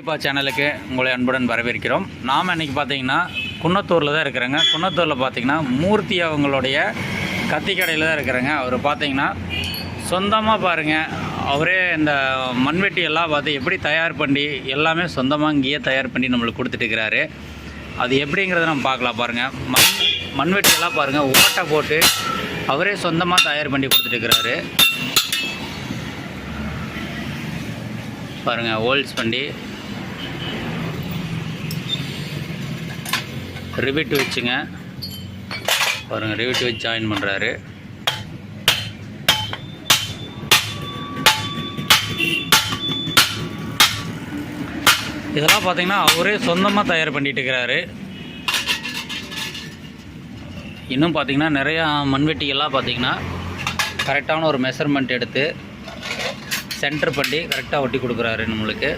தீபா சேனலுக்கு உங்களை அன்புடன் வரவேற்கிறோம். நாம் இன்னைக்கு பார்த்தீங்கன்னா குன்னத்தூரில் தான் இருக்கிறேங்க. குன்னத்தூரில் பார்த்தீங்கன்னா மூர்த்தி அவங்களுடைய கத்தி கடையில் தான் இருக்கிறேங்க. அவர் பார்த்தீங்கன்னா சொந்தமாக பாருங்கள் அவரே இந்த மண்வெட்டி எல்லாம் பார்த்து எப்படி தயார் பண்ணி எல்லாமே சொந்தமாக இங்கேயே தயார் பண்ணி நம்மளுக்கு கொடுத்துட்டு இருக்கிறாரு. அது எப்படிங்கிறத நம்ம பார்க்கலாம் பாருங்கள் மண் மண்வெட்டி எல்லாம் பாருங்கள் ஓட்டை போட்டு அவரே சொந்தமாக தயார் பண்ணி கொடுத்துட்டு இருக்கிறாரு. பாருங்கள் ஹோல்ஸ் பண்ணி ரிவிட் வச்சுங்க. பாருங்கள் ரிவிட் வச்சு ஜாயின் பண்ணுறாரு இதெல்லாம் பார்த்திங்கன்னா அவரே சொந்தமாக தயார் பண்ணிட்டு இருக்கிறாரு. இன்னும் பார்த்தீங்கன்னா நிறையா மண்வெட்டிகள்லாம் பார்த்திங்கன்னா கரெக்டான ஒரு மெஷர்மெண்ட் எடுத்து சென்டர் பண்ணி கரெக்டாக ஒட்டி கொடுக்குறாரு நம்மளுக்கு.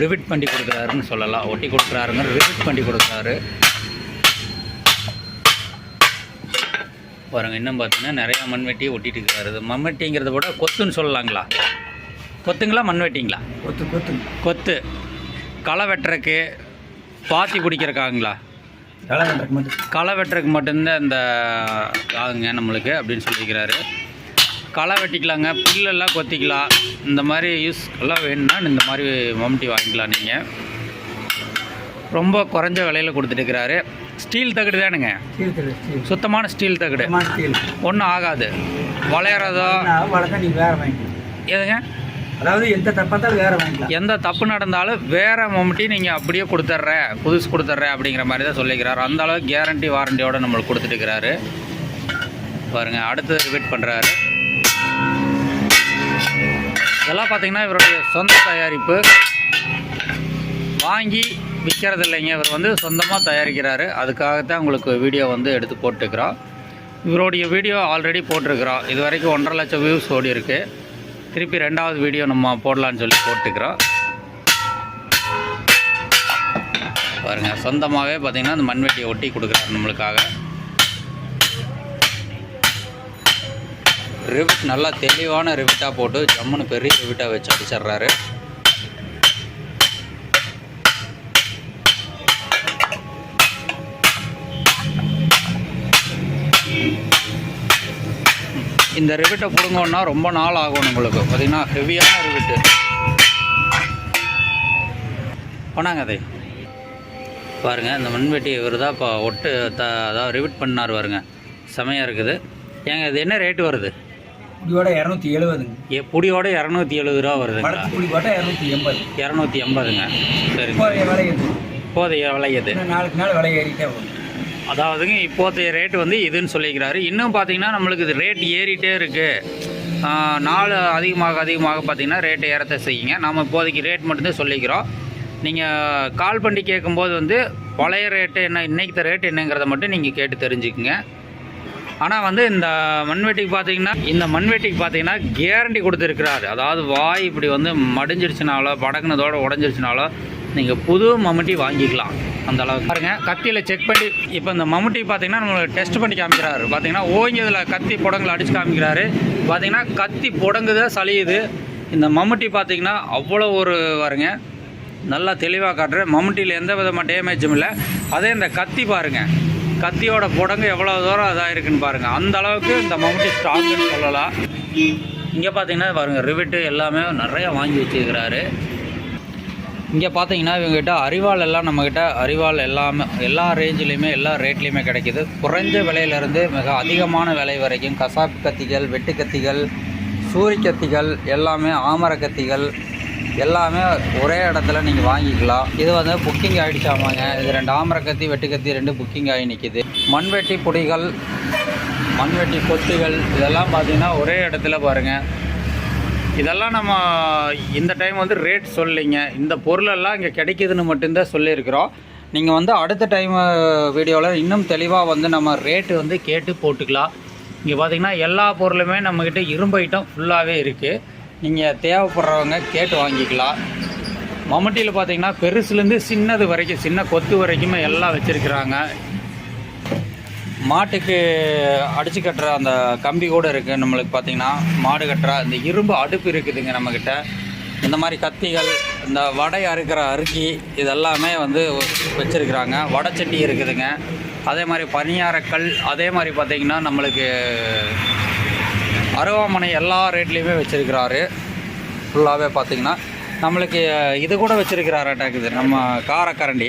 ரிவிட் பண்ணி கொடுக்குறாருன்னு சொல்லலாம். ஒட்டி கொடுக்குறாருங்க ரிவிட் பண்ணி கொடுக்குறாரு. பாருங்க இன்னும் பார்த்தீங்கன்னா நிறையா மண்வெட்டி ஒட்டிட்டு இருக்கிறாரு மண்வெட்டிங்கிறத விட கொத்துன்னு சொல்லலாங்களா? கொத்துங்களா மண்வெட்டிங்களா கொத்து கொத்து. கொத்து. களை வெட்டுறக்கு பாத்தி பிடிக்கிறக்காங்களா களை வெட்டுறதுக்கு மட்டும். களை வெட்டுறதுக்கு மட்டும்தான் இந்த ஆகுங்க நம்மளுக்கு அப்படின்னு சொல்லிக்கிறாரு. களை வெட்டிக்கலாங்க புல்லெல்லாம் கொத்திக்கலாம். இந்த மாதிரி யூஸ் எல்லாம் வேணும்னா இந்த மாதிரி மம்டி வாங்கிக்கலாம் நீங்கள் ரொம்ப குறைஞ்ச விலையில் கொடுத்துட்டுருக்கிறாரு. ஸ்டீல் தகடு தானுங்க. சுத்தமான ஸ்டீல் தகடு. ஒன்றும் ஆகாது. வளையறதோ எதுங்க? அதாவது எந்த தப்பாத்தாலும் வேறு வாங்கிக்கலாம். எந்த தப்பு நடந்தாலும் வேற மம்முட்டி நீங்கள் அப்படியே கொடுத்துட்றேன் புதுசு கொடுத்துட்றேன் அப்படிங்கிற மாதிரி தான் சொல்லிக்கிறாரு. அந்த அளவுக்கு கேரண்டி வாரண்டியோட நம்மளுக்கு கொடுத்துட்டுருக்கிறாரு. பாருங்க அடுத்து ரிப்பீட் பண்ணுறாரு இதெல்லாம் பார்த்தீங்கன்னா இவருடைய சொந்த தயாரிப்பு. வாங்கி விற்கிறது இல்லைங்க. இவர் வந்து சொந்தமாக தயாரிக்கிறாரு. அதுக்காகத்தான் உங்களுக்கு வீடியோ வந்து எடுத்து போட்டுக்கிறோம் இவருடைய வீடியோ ஆல்ரெடி போட்டிருக்கிறோம். இது வரைக்கும் ஒன்றரை லட்சம் வியூஸ் ஓடி இருக்கு. திருப்பி ரெண்டாவது வீடியோ நம்ம போடலான்னு சொல்லி போட்டுக்கிறோம் பாருங்கள் சொந்தமாகவே பார்த்திங்கன்னா அந்த மண்வெட்டியை ஒட்டி கொடுக்குறாரு நம்மளுக்காக. ரிவிட் நல்லா தெளிவான ரிவிட்டாக போட்டு ஜம்முன்னு பெரிய ரிவிட்டாக வச்சு அடிச்சிடுறாரு. இந்த ரிவிட்டை பிடுங்கன்னா ரொம்ப நாள் ஆகும் உங்களுக்கு பார்த்தீங்கன்னா ஹெவியான ரிவிட்டு போனாங்க அதை. பாருங்கள் இந்த மண்வெட்டி இவர் தான் இப்போ ஒட்டு த அதாவது ரிவிட் பண்ணார் பாருங்க. செமையாக இருக்குது. ஏங்க இது என்ன ரேட்டு வருது? இதோட இரநூத்தி எழுபதுங்க ஏ புடியோட இரநூத்தி எழுபது ரூபா வருதுங்களா படத்து கூலி போட்டால் இரநூத்தி எண்பது. இரநூத்தி எண்பதுங்க. சரிங்க. இப்போதைய விலை இது இப்போதைய விலை இன்னும் நாளுக்கு நாள் விலை ஏறிட்டே வரும். அதாவதுங்க இப்போதைய ரேட் வந்து இதுன்னு சொல்லிக்கிறாரு. இன்னும் பார்த்தீங்கன்னா நம்மளுக்கு இது ரேட் ஏறிட்டே இருக்குது நாள் அதிகமாக அதிகமாக பார்த்தீங்கன்னா ரேட் ஏறத்தை செய்யுங்க. நம்ம இப்போதைக்கு ரேட் மட்டும்தான் சொல்லிக்கிறோம். நீங்கள் கால் பண்ணி கேட்கும்போது வந்து பழைய ரேட்டு என்ன இன்னைக்கு ரேட் என்னங்கிறத மட்டும் நீங்கள் கேட்டு தெரிஞ்சுக்குங்க. ஆனால் வந்து இந்த மண்வெட்டிக்கு பார்த்தீங்கன்னா இந்த மண்வெட்டிக்கு பார்த்தீங்கன்னா கேரண்டி கொடுத்துருக்கிறாரு. அதாவது வாய் இப்படி வந்து மடிஞ்சிருச்சுனாலோ படகுனதோடு உடஞ்சிருச்சுனாலோ நீங்கள் புது மம்முட்டி வாங்கிக்கலாம் அந்த அளவுக்கு. பாருங்க கத்தியில் செக் பண்ணி இப்போ இந்த மம்முட்டி பார்த்தீங்கன்னா நம்மளுக்கு டெஸ்ட் பண்ணி காமிக்கிறாரு. பார்த்தீங்கன்னா ஓங்கியதில் கத்தி புடங்களை அடிச்சு காமிக்கிறாரு. பார்த்தீங்கன்னா கத்தி புடங்குதான் சளியுது. இந்த மம்முட்டி பார்த்தீங்கன்னா அவ்வளோ ஒரு வருங்க நல்லா தெளிவாக காட்டுறேன் மம்முட்டியில் எந்த விதமாக டேமேஜும் இல்லை. அதே இந்த கத்தி பாருங்கள் கத்தியோட புடங்கு எவ்வளோ தூரம் இதாக இருக்குன்னு பாருங்கள் அந்த அளவுக்கு இந்த மம்முட்டி ஸ்டாக்குன்னு சொல்லலாம். இங்கே பார்த்தீங்கன்னா பாருங்கள் ரிவிட்டு எல்லாமே நிறைய வாங்கி வச்சுருக்கிறாரு. இங்கே பார்த்தீங்கன்னா இவங்ககிட்ட அரிவாள் எல்லாம் நம்மக்கிட்ட அரிவாள் எல்லாமே எல்லா ரேஞ்சிலையுமே எல்லா ரேட்லேயுமே கிடைக்கிது. குறைஞ்ச விலையிலேருந்து மிக அதிகமான விலை வரைக்கும் கசாப்பு கத்திகள் வெட்டு கத்திகள் சூரி கத்திகள் எல்லாமே ஆமர கத்திகள் எல்லாமே ஒரே இடத்துல நீங்கள் வாங்கிக்கலாம். இது வந்து புக்கிங் ஆகிடுச்சாமாங்க இது ரெண்டு ஆமரக்கத்தி கத்தி ரெண்டு புக்கிங் ஆகி நிற்கிது மண்வெட்டி பொடிகள் மண்வெட்டி கொத்துகள் இதெல்லாம் பார்த்தீங்கன்னா ஒரே இடத்துல பாருங்கள் இதெல்லாம் நம்ம இந்த டைம் வந்து ரேட் சொல்லிங்க. இந்த பொருளெல்லாம் இங்கே கிடைக்குதுன்னு மட்டும்தான் சொல்லியிருக்கிறோம். நீங்கள் வந்து அடுத்த டைம் வீடியோவில் இன்னும் தெளிவாக வந்து நம்ம ரேட்டு வந்து கேட்டு போட்டுக்கலாம். இங்கே பார்த்தீங்கன்னா எல்லா பொருளுமே நம்மக்கிட்ட இரும்பு ஐட்டம் ஃபுல்லாகவே இருக்குது நீங்கள் தேவைப்படுறவங்க கேட்டு வாங்கிக்கலாம். மம்முட்டியில் பார்த்தீங்கன்னா பெருசுலேருந்து சின்னது வரைக்கும் சின்ன கொத்து வரைக்குமே எல்லாம் வச்சுருக்குறாங்க. மாட்டுக்கு அடித்து கட்டுற அந்த கம்பி கூட இருக்குது நம்மளுக்கு பார்த்தீங்கன்னா மாடு கட்டுற அந்த இரும்பு அடுப்பு இருக்குதுங்க நம்மக்கிட்ட இந்த மாதிரி கத்திகள் இந்த வடை அறுக்கிற அருக்கி இதெல்லாமே வந்து வச்சுருக்குறாங்க. வடைச்சட்டி இருக்குதுங்க. அதே மாதிரி பணியாரக்கல் அதே மாதிரி பார்த்திங்கன்னா நம்மளுக்கு அருவாமனை எல்லா ரேட்லேயுமே வச்சுருக்கிறாரு. ஃபுல்லாகவே பார்த்திங்கன்னா நம்மளுக்கு இது கூட வச்சுருக்கிறாராட்டாக்குது நம்ம காரக்கரண்டி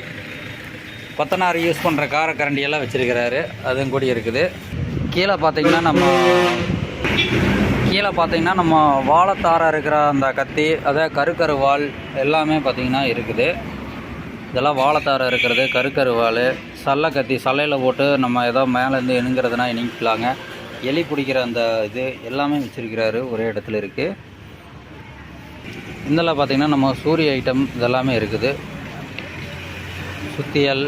கொத்தனார் யூஸ் பண்ணுற காரக்கரண்டி எல்லாம் வச்சுருக்கிறாரு. அதுவும் கூட இருக்குது. கீழே பார்த்தீங்கன்னா நம்ம கீழே பார்த்தீங்கன்னா நம்ம வாழைத்தாராக இருக்கிற அந்த கத்தி அதே கருக்கரு வாள் எல்லாமே பார்த்தீங்கன்னா இருக்குது. இதெல்லாம் வாழைத்தாரை இருக்கிறது கருக்கரு வாள் சல்லை கத்தி சல்லையில் போட்டு நம்ம ஏதோ மேலேருந்து இணுங்கிறதுனா இணுங்கிக்கலாங்க. எலி பிடிக்கிற அந்த இது எல்லாமே வச்சுருக்கிறாரு ஒரே இடத்துல இருக்குது இதெல்லாம் பார்த்திங்கன்னா நம்ம சூரிய ஐட்டம் இதெல்லாமே இருக்குது. சுத்தியல்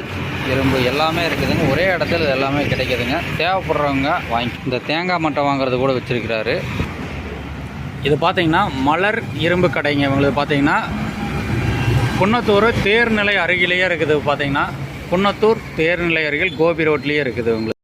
இரும்பு எல்லாமே இருக்குதுங்க. ஒரே இடத்துல இது எல்லாமே கிடைக்குதுங்க. தேவைப்படுறவங்க வாங்கி இந்த தேங்காய் மட்டை வாங்குறது கூட வச்சுருக்கிறாரு. இது பார்த்திங்கன்னா மலர் இரும்பு கடைங்க. இவங்களுக்கு பார்த்தீங்கன்னா குன்னத்தூர் தேர்நிலை அருகிலேயே இருக்குது பார்த்தீங்கன்னா குன்னத்தூர் தேர்நிலை அருகில் கோபி ரோட்லேயே இருக்குது உங்களுக்கு